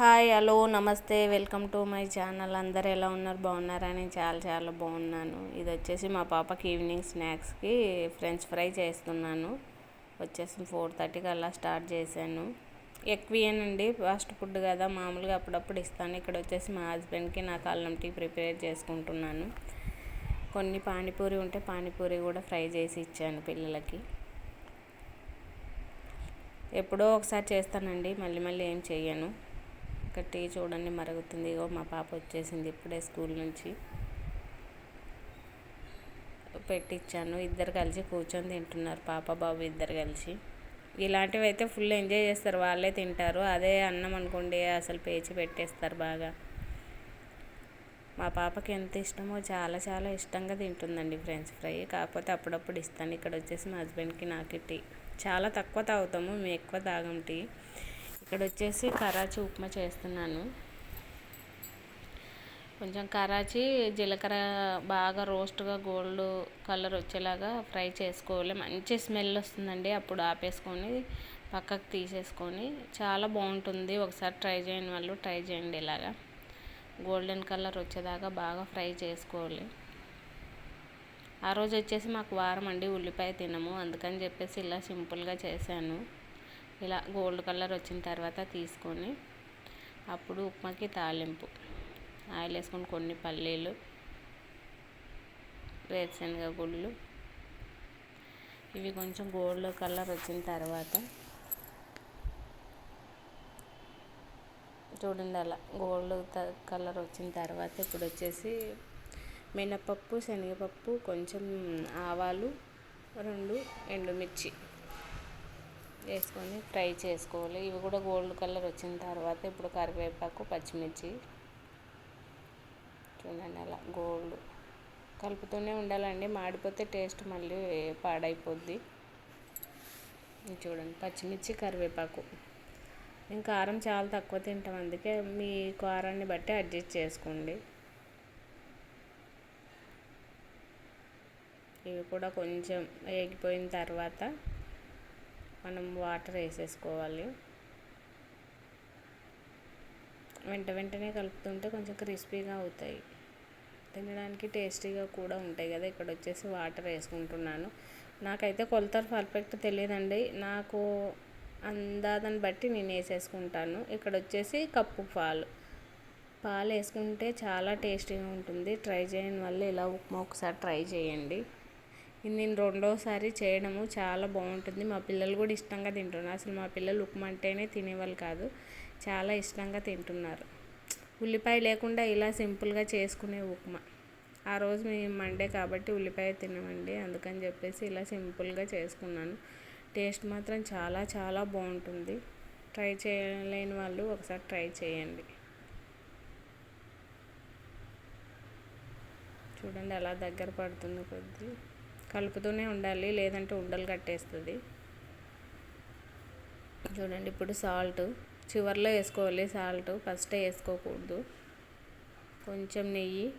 Hi hello నమస్తే welcome to my channel. అందరు ఎలా ఉన్నారు? బాగున్నారా? నేను చాలా చాలా బాగున్నాను. ఇది వచ్చేసి మా పాపకి ఈవినింగ్ స్నాక్స్కి ఫ్రెంచ్ ఫ్రై చేస్తున్నాను. వచ్చేసి ఫోర్ థర్టీకి అలా స్టార్ట్ చేశాను. ఎక్కువేనండి ఫాస్ట్ ఫుడ్ కదా మామూలుగా అప్పుడప్పుడు ఇస్తాను. ఇక్కడ వచ్చేసి మా హస్బెండ్కి నాకు అల్లం టీ ప్రిపేర్ చేసుకుంటున్నాను. కొన్ని పానీపూరి ఉంటే పానీపూరి కూడా ఫ్రై చేసి ఇచ్చాను పిల్లలకి. ఎప్పుడో ఒకసారి చేస్తానండి మళ్ళీ మళ్ళీ ఏం చేయను ఒక్కటి టీ చూడండి మరుగుతుంది. ఇగో మా పాప వచ్చేసింది ఇప్పుడే స్కూల్ నుంచి. పెట్టించాను ఇద్దరు కలిసి కూర్చొని తింటున్నారు. పాప బాబు ఇద్దరు కలిసి. ఇలాంటివి అయితే ఫుల్ ఎంజాయ్ చేస్తారు. వాళ్ళే తింటారు. అదే అన్నం అనుకోండి అసలు పేచి పెట్టేస్తారు బాగా. మా పాపకి ఎంత ఇష్టమో చాలా చాలా ఇష్టంగా తింటుందండి ఫ్రెంచ్ ఫ్రై. కాకపోతే అప్పుడప్పుడు ఇస్తాను. ఇక్కడ వచ్చేసి మా హస్బెండ్కి నాకు టీ. చాలా తక్కువ తాగుతాము. మేము ఎక్కువ తాగం టీ. ఇక్కడ వచ్చేసి కరాచీ ఉప్మా చేస్తున్నాను. కొంచెం కరాచీ జీలకర్ర బాగా రోస్ట్గా గోల్డ్ కలర్ వచ్చేలాగా ఫ్రై చేసుకోవాలి. మంచి స్మెల్ వస్తుందండి అప్పుడు ఆపేసుకొని పక్కకు తీసేసుకొని. చాలా బాగుంటుంది. ఒకసారి ట్రై చేయని వాళ్ళు ట్రై చేయండి ఇలాగా. గోల్డెన్ కలర్ వచ్చేదాకా బాగా ఫ్రై చేసుకోవాలి. ఆ రోజు వచ్చేసి మాకు వారం అండి ఉల్లిపాయ తినము అందుకని చెప్పేసి ఇలా సింపుల్గా చేశాను. ఇలా గోల్డ్ కలర్ వచ్చిన తర్వాత తీసుకొని అప్పుడు ఉప్మాకి తాలింపు. ఆయిల్ వేసుకొని కొన్ని పల్లీలు వేరుశనగ గుళ్ళు. ఇవి కొంచెం గోల్డ్ కలర్ వచ్చిన తర్వాత చూడండి అలా గోల్డ్ కలర్ వచ్చిన తర్వాత ఇప్పుడు వచ్చేసి మినపప్పు శనగపప్పు కొంచెం ఆవాలు రెండు ఎండుమిర్చి. వేసుకొని ఫ్రై చేసుకోవాలి. ఇవి కూడా గోల్డ్ కలర్ వచ్చిన తర్వాత ఇప్పుడు కరివేపాకు పచ్చిమిర్చి చూడండి అలా గోల్డ్ కలుపుతూనే ఉండాలండి. మాడిపోతే టేస్ట్ మళ్ళీ పాడైపోద్ది. చూడండి పచ్చిమిర్చి కరివేపాకు. మేము కారం చాలా తక్కువ తింటాం అందుకే మీ కారాన్ని బట్టి అడ్జస్ట్ చేసుకోండి. ఇవి కూడా కొంచెం వేగిపోయిన తర్వాత మనం వాటర్ వేసేసుకోవాలి. వెంట వెంటనే కలుపుతుంటే కొంచెం క్రిస్పీగా అవుతాయి. తినడానికి టేస్టీగా కూడా ఉంటాయి కదా. ఇక్కడ వచ్చేసి వాటర్ వేసుకుంటున్నాను. నాకైతే కొలతలు పర్ఫెక్ట్ తెలియదండి. నాకు అందాదని బట్టి నేను వేసేసుకుంటాను. ఇక్కడ వచ్చేసి కప్పు పాలు. పాలు వేసుకుంటే చాలా టేస్టీగా ఉంటుంది. ట్రై చేయని వల్ల ఇలా ఉప్మా ఒకసారి ట్రై చేయండి. నేను రెండోసారి చేయడము చాలా బాగుంటుంది. మా పిల్లలు కూడా ఇష్టంగా తింటున్నారు. అసలు మా పిల్లలు ఉప్మా అంటేనే తినేవాళ్ళు కాదు. చాలా ఇష్టంగా తింటున్నారు. ఉల్లిపాయ లేకుండా ఇలా సింపుల్గా చేసుకునే ఉప్మా. ఆ రోజు మేము మండే కాబట్టి ఉల్లిపాయ తినమండి. అందుకని చెప్పేసి ఇలా సింపుల్గా చేసుకున్నాను. టేస్ట్ మాత్రం చాలా చాలా బాగుంటుంది. ట్రై చేయలేని వాళ్ళు ఒకసారి ట్రై చేయండి. చూడండి అలా దగ్గర పడుతుంది కొద్ది. కలుపుతూనే ఉండాలి లేదంటే ఉండలు కట్టేస్తుంది. చూడండి ఇప్పుడు సాల్ట్ చివరిలో వేసుకోవాలి సాల్ట్ ఫస్ట్ వేసుకోకూడదు. కొంచెం నెయ్యి.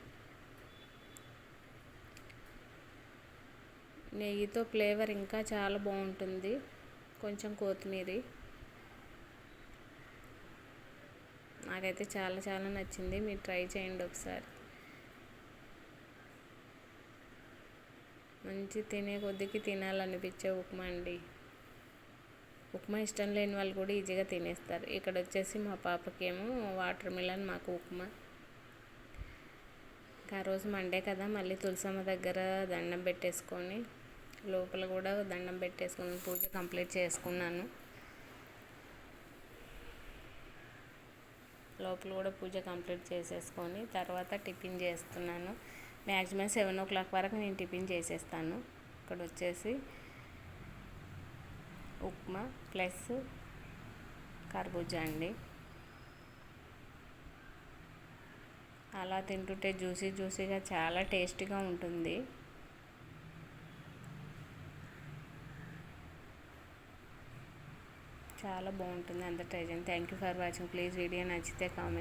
నెయ్యితో ఫ్లేవర్ ఇంకా చాలా బాగుంటుంది. కొంచెం కొత్తిమీర. నాకైతే చాలా చాలా నచ్చింది. మీరు ట్రై చేయండి ఒకసారి. మంచి తినే కొద్దికి తినాలనిపించే ఉప్మా అండి. ఉప్మా ఇష్టం లేని వాళ్ళు కూడా ఈజీగా తినేస్తారు. ఇక్కడ వచ్చేసి మా పాపకేమో వాటర్ మిలన్ మాకు ఉప్మా. ఆ రోజు మండే కదా మళ్ళీ తులసమ్మ దగ్గర దండం పెట్టేసుకొని లోపల కూడా దండం పెట్టేసుకుని పూజ కంప్లీట్ చేసుకున్నాను. లోపల కూడా పూజ కంప్లీట్ చేసేసుకొని తర్వాత టిఫిన్ చేస్తున్నాను. మ్యాక్సిమం సెవెన్ ఓ క్లాక్ వరకు నేను టిఫిన్ చేసేస్తాను. ఇక్కడ వచ్చేసి ఉప్మా ప్లస్ కర్బూజా అండి. అలా తింటుంటే జ్యూసీ జ్యూసీగా చాలా టేస్టీగా ఉంటుంది. చాలా బాగుంటుంది అంత ట్రై చేయండి thank you for watching. Please video నచ్చితే కామెంట్